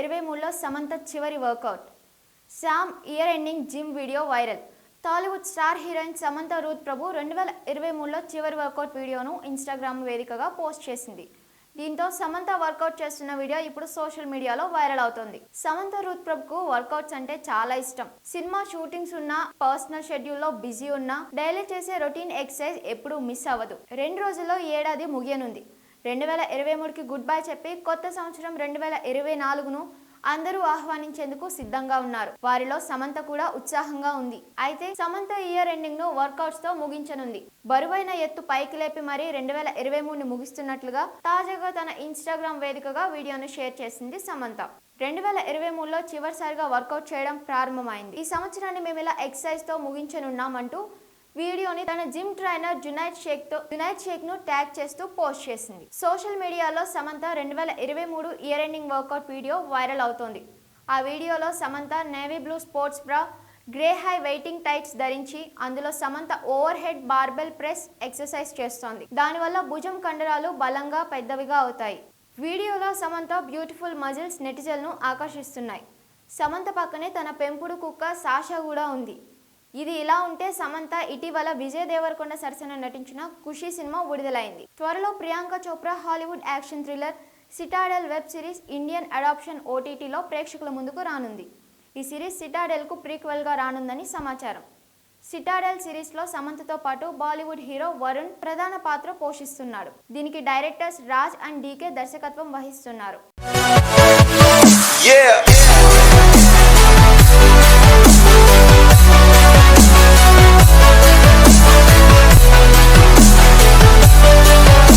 ఇరవై మూడులో సమంత చివరి workout Sam year ending gym video viral Tollywood star heroine Samantha Ruth Prabhu రెండు వేల ఇరవై మూడులో చివరి వర్కౌట్ వీడియోను ఇన్స్టాగ్రామ్ వేదికగా పోస్ట్ చేసింది. దీంతో సమంత వర్కౌట్ చేస్తున్న వీడియో ఇప్పుడు సోషల్ మీడియాలో వైరల్ అవుతోంది. సమంత రూత్ ప్రభుకు వర్కౌట్స్ అంటే చాలా ఇష్టం. సినిమా షూటింగ్స్ ఉన్నా పర్సనల్ షెడ్యూల్లో బిజీ ఉన్నా డైలీ చేసే రొటీన్ ఎక్సర్సైజ్ ఎప్పుడూ మిస్ అవ్వదు. రెండు రోజుల్లో ఏడాది ముగియనుంది. రెండు వేల ఇరవై మూడుకి గుడ్ బై చెప్పి కొత్త సంవత్సరం రెండు వేల ఇరవై నాలుగును అందరూ ఆహ్వానించేందుకు సిద్ధంగా ఉన్నారు. వారిలో సమంత కూడా ఉత్సాహంగా ఉంది. అయితే సమంత ఇయర్ ఎండింగ్ను వర్కౌట్స్తో ముగించనుంది. బరువైన ఎత్తు పైకి లేపి మరీ రెండు వేల ఇరవై మూడుని ముగిస్తున్నట్లుగా తాజాగా తన ఇన్స్టాగ్రామ్ వేదికగా వీడియోను షేర్ చేసింది సమంత. రెండు వేల ఇరవై మూడులో చివరిసారిగా వర్కౌట్ చేయడం ప్రారంభమైంది. ఈ సంవత్సరాన్ని మేము ఇలా ఎక్సర్సైజ్తో ముగించనున్నామంటూ వీడియోని తన జిమ్ ట్రైనర్ జునైద్ షేక్తో జునైద్ షేక్ను ట్యాగ్ చేస్తూ పోస్ట్ చేసింది. సోషల్ మీడియాలో సమంత రెండు వేల ఇరవై మూడు year ending workout video viral అవుతోంది. ఆ వీడియోలో Samantha navy blue sports bra grey high waiting tights ధరించి అందులో Samantha overhead barbell press exercise చేస్తోంది. దానివల్ల భుజం కండరాలు బలంగా పెద్దవిగా అవుతాయి. వీడియోలో సమంత బ్యూటిఫుల్ మజిల్స్ నెటిజల్ను ఆకర్షిస్తున్నాయి. సమంత పక్కనే తన పెంపుడు కుక్క సాషా కూడా ఉంది. ఇది ఇలా ఉంటే సమంత ఇటీవల విజయ్ దేవరకొండ సరసన నటించిన ఖుషి సినిమా విడుదలైంది. త్వరలో Priyanka Chopra Hollywood action thriller Citadel web series Indian adaptation ఓటీటీలో ప్రేక్షకుల ముందుకు రానుంది. ఈ సిరీస్ సిటాడెల్కు ప్రీక్వెల్గా రానుందని సమాచారం. సిటాడెల్ సిరీస్లో సమంతతో పాటు బాలీవుడ్ హీరో వరుణ్ ప్రధాన పాత్ర పోషిస్తున్నాడు. దీనికి డైరెక్టర్స్ రాజ్ అండ్ డీకే దర్శకత్వం వహిస్తున్నారు. Yeah.